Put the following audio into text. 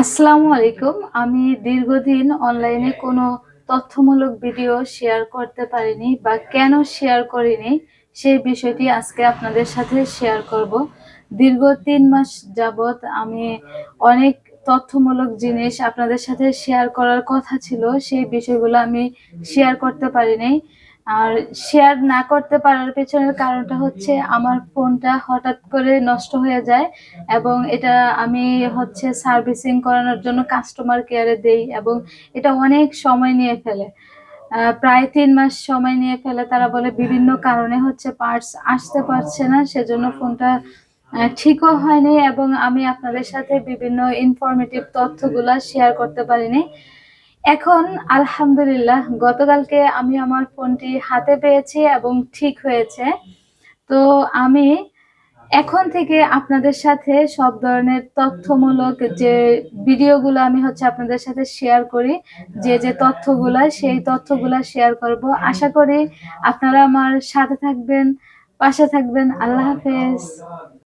আসসালামু আলাইকুম। আমি দীর্ঘদিন অনলাইনে কোনো তথ্যমূলক ভিডিও শেয়ার করতে পারিনি বা কেন শেয়ার করিনি, সেই বিষয়টি আজকে আপনাদের সাথে শেয়ার করব। দীর্ঘ তিন মাস যাবৎ আমি অনেক তথ্যমূলক জিনিস আপনাদের সাথে শেয়ার করার কথা ছিল, সেই বিষয়গুলো আমি শেয়ার করতে পারিনি। আর শেয়ার না করতে পারার পেছনের কারণটা হচ্ছে আমার ফোনটা হঠাৎ করে নষ্ট হয়ে যায় এবং এটা আমি হচ্ছে সার্ভিসিং করানোর জন্য কাস্টমার কেয়ারে দেই এবং এটা অনেক সময় নিয়ে ফেলে। প্রায় তিন মাস সময় নিয়ে ফেলে তারা বলে বিভিন্ন কারণে হচ্ছে পার্টস আসতে পারছে না, সেজন্য ফোনটা ঠিকও হয়নি এবং আমি আপনাদের সাথে বিভিন্ন ইনফরমেটিভ তথ্যগুলা শেয়ার করতে পারিনি। এখন, আলহামদুলিল্লাহ, গতকালকে আমি আমার ফোনটি হাতে পেয়েছি এবং ঠিক হয়েছে। তো আমি এখন থেকে আপনাদের সাথে সব ধরনের তথ্যমূলক যে ভিডিওগুলো আমি হচ্ছে আপনাদের সাথে শেয়ার করি, যে যে তথ্যগুলা, সেই তথ্যগুলা শেয়ার করব। আশা করি আপনারা আমার সাথে থাকবেন, পাশে থাকবেন। আল্লাহ হাফেজ।